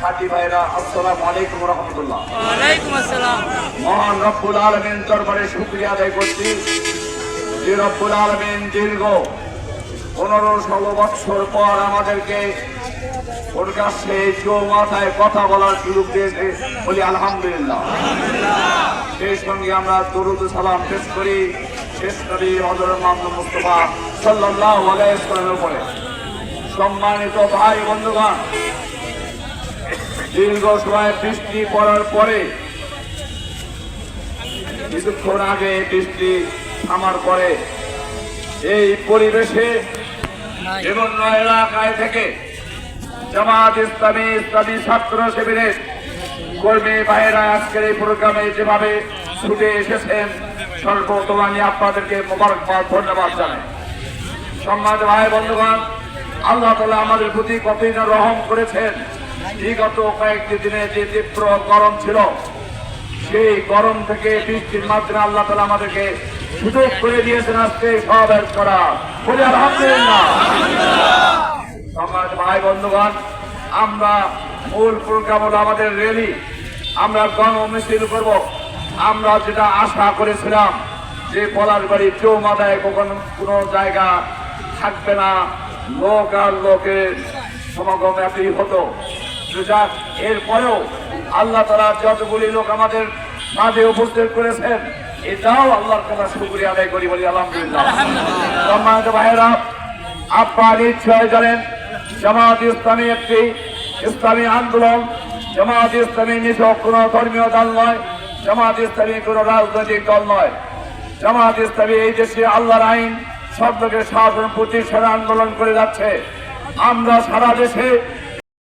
সাথী ভাইরা আসসালামু আলাইকুম রহমতুল্লাহ। ওয়ালাইকুম আসসালাম। মহান রব্বুল আলমিন দরবারে শুক্রিয়া আদায় করছি। যে রব্বুল আলমিন দীর্ঘ পনেরো ষোলো বৎসর পর আমাদেরকে ওর কাছে মাথায় কথা বলার সুযোগ দিয়েছে বলি আলহামদুলিল্লাহ। সেই সঙ্গে আমরা দরুদ সালাম শেষ করি। শেষ করি হজর মাহমুদ মুস্তফা সাল্লাহ আলাইসলামের উপরে। সম্মানিত ভাই বন্ধুগণ দীর্ঘ সময় বৃষ্টি পড়ার পরে কিছুক্ষণ আগে বৃষ্টি থামার পরে এই পরিবেশে বিভিন্ন এলাকায় থেকে জামাত ইসলামী ইসলামী ছাত্র শিবিরের কর্মী ভাইয়েরা আজকের এই প্রোগ্রামে যেভাবে ছুটে এসেছেন সর্বপ্রথম আমি আপনাদেরকে মোবারকবাদ, ধন্যবাদ জানাই। সম্মানিত ভাই বন্ধুগণ, আল্লাহ তালা আমাদের প্রতি কতই না রহম করেছেন। বিগত কয়েকটি দিনে যে তীব্র গরম ছিল, সেই গরম থেকে বৃষ্টির মাধ্যমে আল্লাহ তালা আমাদেরকে সুযোগ করে দিয়েছেন আজকে সমাবেশ করা। বলি সমাজ ভাই, বন্ধুগণ, আমরা মূল প্রোগ্রাম হলো আমাদের র্যালি। আমরা গণ মিছিল করব। আমরা যেটা আশা করেছিলাম যে পলাশ বাড়ি চৌমাদায় কখনো কোনো জায়গা থাকবে না, লোক আর লোকের সমাগম একই হতো। যাক এরপরেও আল্লাহ তারা যতগুলি লোক আমাদের মাঝে উপস্থিত করেছেন, এটাও আল্লাহর কথা শুক্রিয়া আদায় করি বলি, আলহামদুলিল্লাহ। ভাইয়েরা, আপনার নিশ্চয় জানেন, জামাত ইসলামী একটি ইসলামী আন্দোলন। জামাত ইসলামী নিছক কোন ধর্মীয় দল নয়, জামাত ইসলামী কোন রাজনৈতিক দল নয়। জামাত ইসলামী এই দেশে আল্লাহর আইন শব্দকে শাসন প্রতিষ্ঠার আন্দোলন করে যাচ্ছে। আমরা সারা দেশে